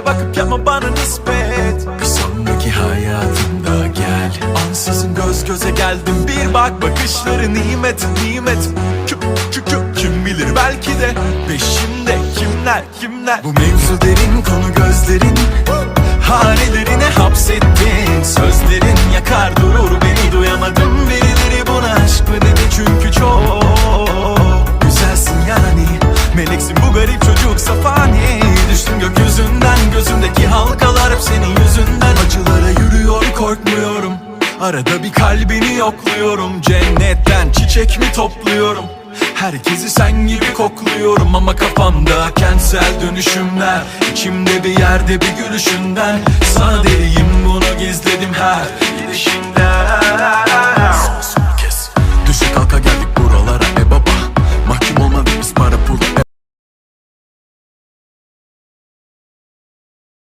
Öyle bakıp yapma bana nispet. Bir sonraki hayatımda gel. Ansızın göz göze geldim. Bir bak bakışları nimet nimet. Kü, kü, kü, Kim bilir belki de. Peşimde kimler kimler? Bu mevzu derin konu gözlerin. Hanelerine hapsettin. Sözlerin gözümdeki halkalar hep senin yüzünden. Acılara yürüyor korkmuyorum. Arada bir kalbini yokluyorum. Cennetten çiçek mi topluyorum? Herkesi sen gibi kokluyorum ama kafamda kentsel dönüşümler. İçimde bir yerde bir gülüşünden. Sana deliyim